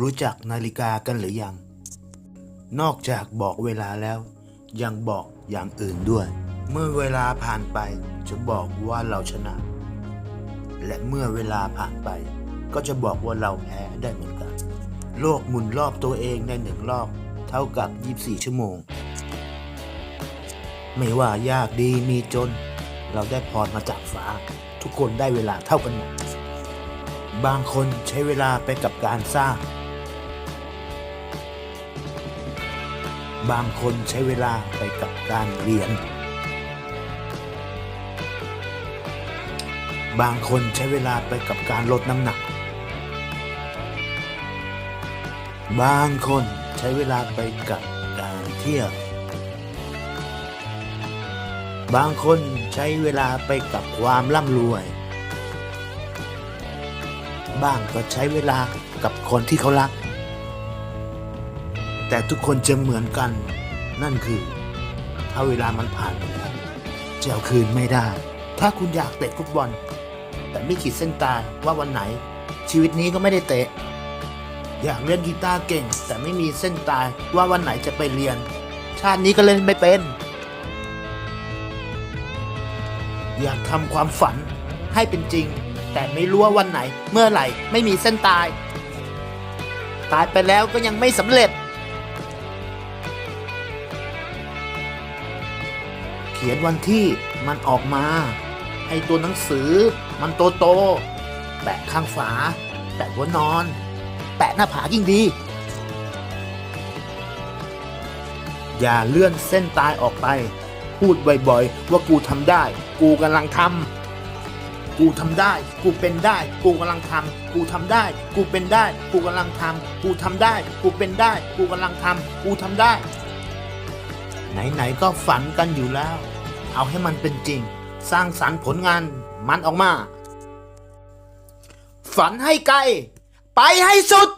รู้จักนาฬิกากันหรือยัง นอกจากบอกเวลาแล้ว ยังบอกอย่างอื่นด้วย เมื่อเวลาผ่านไปจะบอกว่าเราชนะ และเมื่อเวลาผ่านไป ก็จะบอกว่าเราแพ้ได้เหมือนกัน โลกหมุนรอบตัวเองในหนึ่งรอบ เท่ากับ 24 ชั่วโมง ไม่ว่ายากดีมีจน เราได้พรมาจากฟ้า ทุกคนได้เวลาเท่ากันหมดบางคนใช้เวลาไปกับการสร้าง บางคนใช้เวลาไปกับการเรียน บางคนใช้เวลาไปกับการลดน้ำหนัก บางคนใช้เวลาไปกับการเที่ยว บางคนใช้เวลาไปกับความร่ำรวย บ้างก็ใช้เวลากับคนที่เขารัก แต่ทุกคนจะเหมือนกัน นั่นคือ ถ้าเวลามันผ่านไปแล้วจะเอาคืนไม่ได้ ถ้าคุณอยากเตะฟุตบอล แต่ไม่ขีดเส้นตายว่าวันไหน ชีวิตนี้ก็ไม่ได้เตะ อยากเล่นกีตาร์เก่ง แต่ไม่มีเส้นตายว่าวันไหนจะไปเรียน ชาตินี้ก็เล่นไม่เป็น อยากทำความฝันให้เป็นจริง แต่ไม่รู้ว่าวันไหน เมื่อไหร่ไม่มีเส้นตาย ตายไปแล้วก็ยังไม่สำเร็จ ขียนวันที่มันออกมา ให้ตัวหนังสือมันโตโต แปะข้างฝา แปะหัวนอน แปะหน้าผายิ่งดี อย่าเลื่อนเส้นตายออกไป พูดบ่อยๆ ว่ากูทำได้ กูกำลังทำกูทำได้ กูเป็นได้ กูกำลังทำกูทำได้ กูเป็นได้ กูกำลังทำกูทำได้ กูเป็นได้ กูกำลังทำกูทำได้ไหนๆก็ฝันกันอยู่แล้ว เอาให้มันเป็นจริง สร้างสรรค์ผลงานมันออกมา ฝันให้ไกล ไปให้สุด